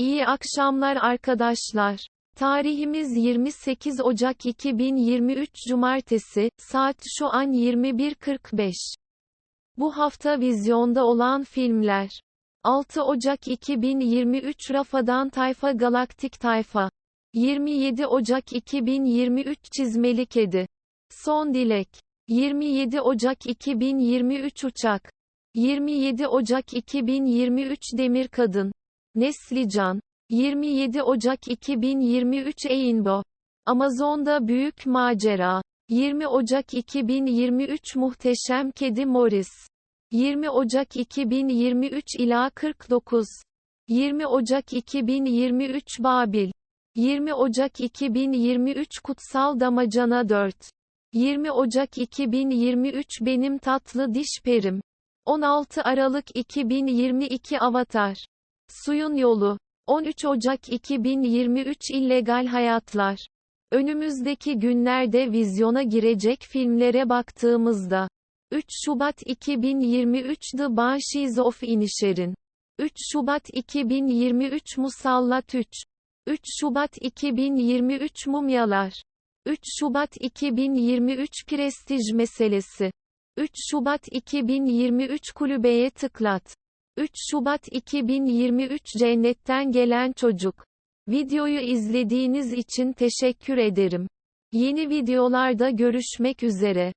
İyi akşamlar arkadaşlar. Tarihimiz 28 Ocak 2023 Cumartesi, saat şu an 21.45. Bu hafta vizyonda olan filmler. 6 Ocak 2023 Rafa'dan Tayfa Galaktik Tayfa. 27 Ocak 2023 Çizmeli Kedi. Son Dilek. 27 Ocak 2023 Uçak. 27 Ocak 2023 Demir Kadın. Neslican. 27 Ocak 2023 Eğinbo. Amazon'da Büyük Macera. 20 Ocak 2023 Muhteşem Kedi Morris. 20 Ocak 2023 ila 49. 20 Ocak 2023 Babil. 20 Ocak 2023 Kutsal Damacana 4. 20 Ocak 2023 Benim Tatlı Diş Perim. 16 Aralık 2022 Avatar. Suyun Yolu. 13 Ocak 2023 İllegal Hayatlar. Önümüzdeki günlerde vizyona girecek filmlere baktığımızda 3 Şubat 2023 The Banshees of Inisherin 3 Şubat 2023 Musallat 3 3 Şubat 2023 Mumyalar 3 Şubat 2023 Prestij Meselesi 3 Şubat 2023 Kulübeye Tıklat 3 Şubat 2023 Cennetten Gelen Çocuk Videoyu izlediğiniz için teşekkür ederim. Yeni videolarda görüşmek üzere.